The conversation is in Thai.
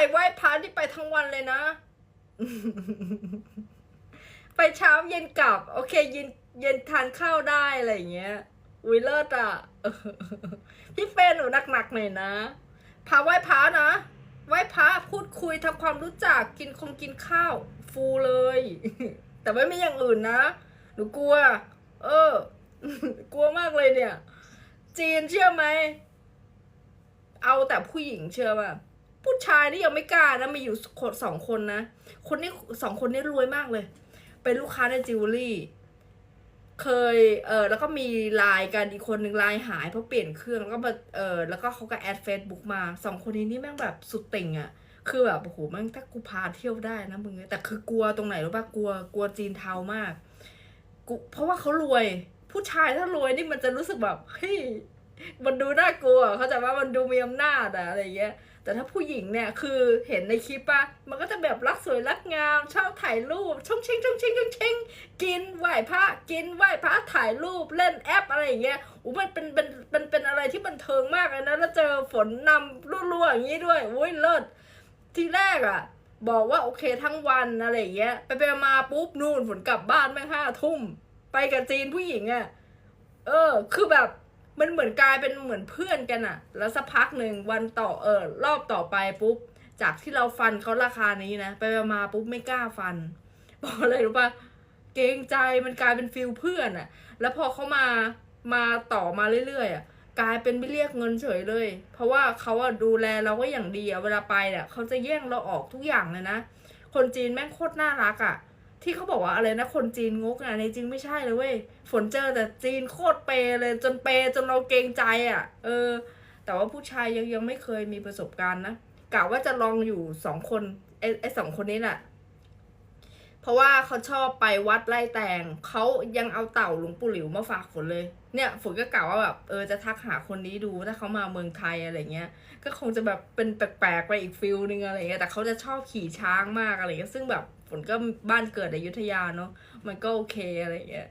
ไปไหว้พระที่ไปทั้งวันเลยนะ ไปเช้าเย็นกลับ โอเคเย็นเย็นทานข้าวได้อะไรอย่างเงี้ยอุ้ยเลิศอะพี่เฟนหนูหนักๆหน่อยนะพาไหว้พระนะไหว้พระพูดคุยทำความรู้จักกินคงกินข้าว ฟูเลย แต่ไม่มีอย่างอื่นนะหนูกลัว เออ กลัวมากเลยเนี่ย จีนเชื่อไหม เอาแต่ผู้หญิงเชื่อป่ะ ผู้ชายนี่ยังไม่กล้านะมีอยู่คนสองคนนะ คนนี้สองคนนี้รวยมากเลย เป็นลูกค้าในจิวเวลรี่ เคยเออแล้วก็มีไลน์กันอีกคนหนึ่งไลน์หายเพราะเปลี่ยนเครื่องแล้วก็มาเออแล้วก็เขาก็แอดเฟซบุ๊กมาสองคนนี้นี่แม่งแบบสุดติ่งอะ่ะคือแบบโอ้โหแม่งถ้ากูพาเที่ยวได้นะมึงแต่คือกลัวตรงไหนรู้ป่ะกลัวกลัวจีนเทามากกูเพราะว่าเขารวย ผู้ชายถ้ารวยนี่มันจะรู้สึกแบบเฮ้ย มันดูน่ากลัวเขาใจว่ามันดูมีอำนาจอะอะไรเงี้ย แต่ถ้าผู้หญิงเนี่ยคือเห็นในคลิปปะมันก็จะแบบรักสวยรักงาม ชอบถ่ายรูปช่องชงช่องชงช่องเชงกินไหว้พระกินไหว้พระถ่ายรูปเล่นแอปอะไรอย่างเงี้ยอู้มันเป็นเป็นเป็นเป็นอะไรที่บันเทิงมากเลยนะแล้วเจอฝนนำรั่วๆอย่างนี้ด้วยอุ้ยเลิศทีแรกอะบอกว่าโอเคทั้งวันอะไรอย่างเงี้ยไปไปมาปุ๊บนู่นฝนกลับบ้านแม่งห้าทุ่มไปกับจีนผู้หญิงอะเออ คือแบบ มันเหมือนกลายเป็นเหมือนเพื่อนกันอะแล้วสักพักหนึ่งวันต่อเออรอบต่อไปปุ๊บ จากที่เราฟันเขาราคานี้นะ ไปมาปุ๊บไม่กล้าฟันบอกอะไรรู้ปะเกรงใจมันกลายเป็นฟิลเพื่อนอะแล้วพอเขามามาต่อมาเรื่อยๆอะกลายเป็นไม่เรียกเงินเฉยเลย เพราะว่าเขาอะดูแลเราก็อย่างดีอะเวลาไปเนี่ยเขาจะแย่งเราออกทุกอย่างเลยนะ คนจีนแม่งโคตรน่ารักอะ ที่เขาบอกว่าอะไรนะคนจีนงกอะในจริงไม่ใช่เลยเว้ยฝนเจอแต่จีนโคตรเปเลยจนเปจนเราเกรงใจอะเออ แต่ว่าผู้ชายยังยังไม่เคยมีประสบการณ์นะกะว่าจะลองอยู่สองคนไอ้ไอ้สองคนนี้แหละเพราะว่าเขาชอบไปวัดไล่แตงเขายังเอาเต่าหลวงปู่หลิวมาฝากฝนเลย เนี่ยฝนก็กล่าวว่าแบบเออจะทักหาคนนี้ดูถ้าเขามาเมืองไทยอะไรเงี้ย ก็คงจะแบบเป็นแปลกๆไปอีกฟิลนึงอะไรเงี้ยแต่เขาจะชอบขี่ช้างมากอะไรเงี้ยซึ่งแบบ ฝนก็บ้านเกิดอยุธยาเนาะมันก็โอเคอะไรเงี้ย